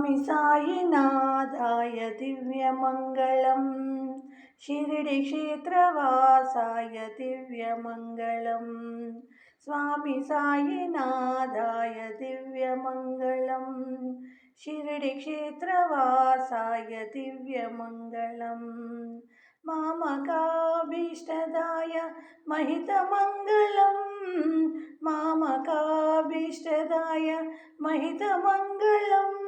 స్వామి సాయినాథాయ దివ్యమంగళం. షిరిడి క్షేత్రవాసాయ దివ్యమంగళం. స్వామి సాయినాథాయ దివ్యమంగళం. షిరిడి క్షేత్రవాసాయ దివ్యమంగళం. मामकाभीष्टदाय महितमङ्गलम् मामकाभीष्टदाय महितमङ्गलम्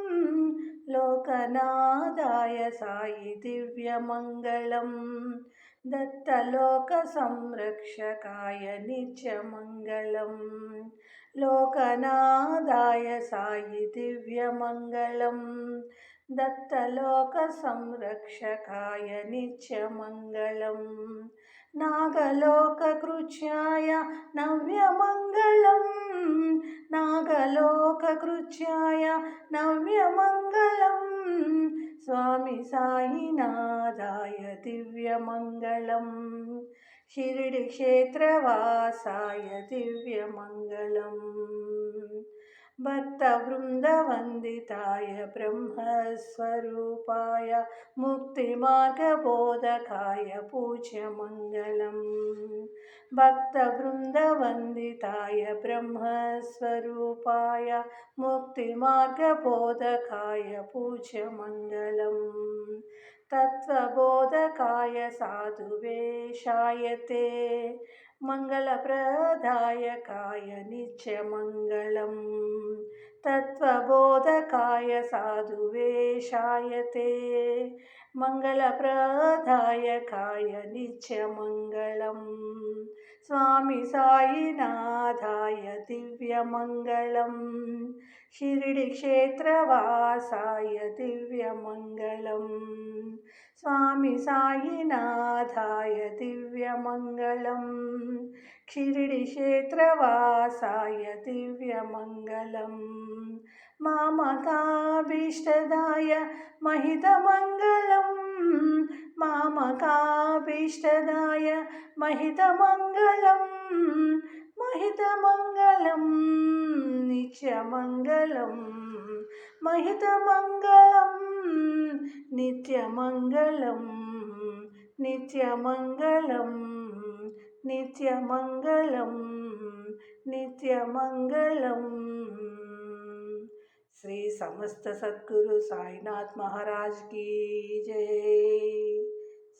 लोकनादाय सायि दिव्यमङ्गलम् दत्तलोकसंरक्षकाय नित्यमङ्गलम् लोकनादाय सायि दिव्यमङ्गलम् दत्तलोकसंरक्षकाय नित्यमङ्गलम् नागलोककृच्याय नव्यमङ्गलम् नागलोककृच्याय नव्यमङ्गलम् स्वामी साईनाथाय दिव्यमङ्गलम् शिरडिक्षेत्रवासाय दिव्यमङ्गलम् भक्तवृन्दवन्दिताय ब्रह्मस्वरूपाय मुक्तिमार्गबोधकाय पूज्यमङ्गलम् भक्तवृन्दवन्दिताय ब्रह्मस्वरूपाय मुक्तिमार्गबोधकाय पूज्यमङ्गलम् तत्त्वबोधकाय साधुवेशाय ते मङ्गलप्रदायकाय नित्यमङ्गलम् तत्त्वबोधकाय साधुवेशाय ते मङ्गलप्रदायकाय नित्यमङ्गलम् स्वामी साईनाथाय दिव्यमङ्गलम् शिरडिक्षेत्रवासाय दिव्यमङ्गलम् స్వామి సాయినాథాయ దివ్యమంగళం. క్షిరిడి క్షేత్రవాసాయ దివ్యమంగళం. మామకాభీష్టదాయ మహితమంగళం. మామకాభీష్టదాయ మహితమంగళం. మహితమంగళం నిత్యమంగళం. महितमङ्गलं नित्यमङ्गलं नित्यमङ्गलं नित्यमङ्गलं नित्यमङ्गलम् శ్రీ సమస్త సద్గురు సాయినాథ్ మహారాజ్ కీ జై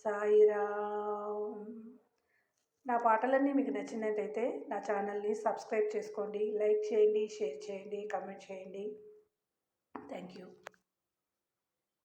సాయిరామ్ నా పాటలన్నీ మీకు నచ్చినట్టయితే నా ఛానల్ని సబ్స్క్రైబ్ చేసుకోండి లైక్ చేయండి షేర్ చేయండి కమెంట్ చేయండి Thank you.